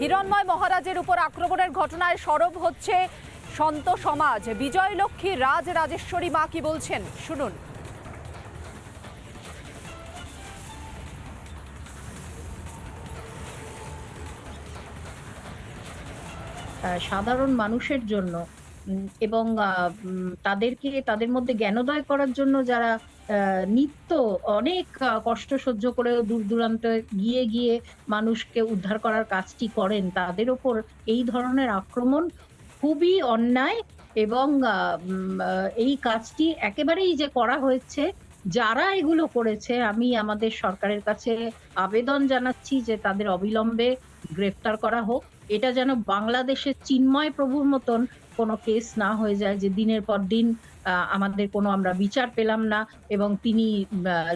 হিরণময় মহারাজের উপর আক্রমণের ঘটনায় সরব হচ্ছে সন্ত সমাজ। বিজয়লক্ষ্মী রাজ রাজেশ্বরী মা কি বলছেন? শুনুন। সাধারণ মানুষের জন্য এবং তাদেরকে, তাদের মধ্যে জ্ঞানোদয় করার জন্য যারা নিত্য অনেক কষ্ট সহ্য করে দূর দূরান্তে গিয়ে গিয়ে মানুষকে উদ্ধার করার কাজটি করেন, তাদের ওপর এই ধরনের আক্রমণ খুবই অন্যায় এবং এই কাজটি একেবারেই যে করা হয়েছে যারা এগুলো করেছে, আমি আমাদের সরকারের কাছে আবেদন জানাচ্ছি যে তাদের অবিলম্বে গ্রেফতার করা হোক। এটা যেন বাংলাদেশের চিন্ময় প্রভুর মতন কোনো কেস না হয়ে যায়, যে দিনের পর দিন আমাদের কোনো আমরা বিচার পেলাম না এবং তিনি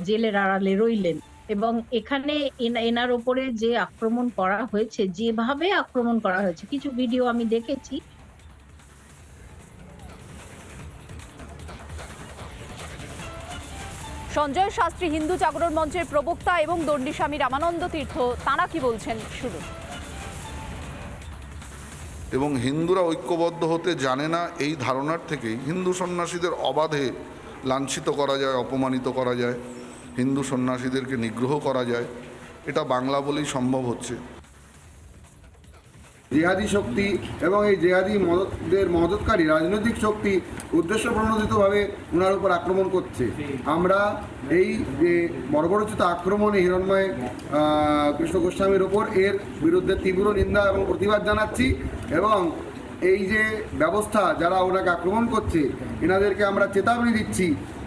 জেলের আড়ালে রইলেন। এবং এখানে এনা- এনার ওপরে যে আক্রমণ করা হয়েছে, যেভাবে আক্রমণ করা হয়েছে, কিছু ভিডিও আমি দেখেছি সঞ্জয় শাস্ত্রী হিন্দু জাগরণ মঞ্চের প্রবক্তা এবং দণ্ডী স্বামী রামানন্দ তীর্থ, তাঁরা কি বলছেন? শুনুন। এবং হিন্দুরা ঐক্যবদ্ধ হতে জানে না এই ধারণার থেকেই হিন্দু সন্ন্যাসীদের অবাধে লাঞ্ছিত করা যায়, অপমানিত করা যায়, হিন্দু সন্ন্যাসীদেরকে নিগ্রহ করা যায়। এটা বাংলা বলেই সম্ভব হচ্ছে। জেহাদি শক্তি এবং এই জেহাদি মদতদের মদতকারী রাজনৈতিক শক্তি উদ্দেশ্য প্রণোদিতভাবে ওনার উপর আক্রমণ করছে। আমরা এই যে বর্বরচিত আক্রমণে হিরণময় কৃষ্ণ গোস্বামীর ওপর এর বিরুদ্ধে তীব্র নিন্দা এবং প্রতিবাদ জানাচ্ছি এবং এই যে ব্যবস্থা যারা ওনাকে আক্রমণ করছে, এনাদেরকে আমরা চেতাবনী দিচ্ছি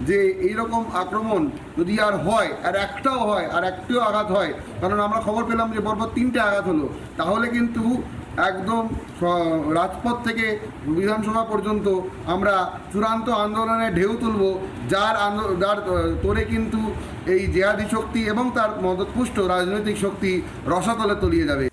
যে এই রকম আক্রমণ যদি আর হয়, আর একটাও হয়, আর একটিও আঘাত হয়, কারণ আমরা খবর পেলাম যে পরপর তিনটে আঘাত হলো, তাহলে কিন্তু একদম রাজপথ থেকে বিধানসভা পর্যন্ত আমরা চূড়ান্ত আন্দোলনের ঢেউ তুলব, যার যার তোরে কিন্তু এই জেহাদি শক্তি এবং তার মদতপুষ্ট রাজনৈতিক শক্তি রসাতলে তলিয়ে যাবে।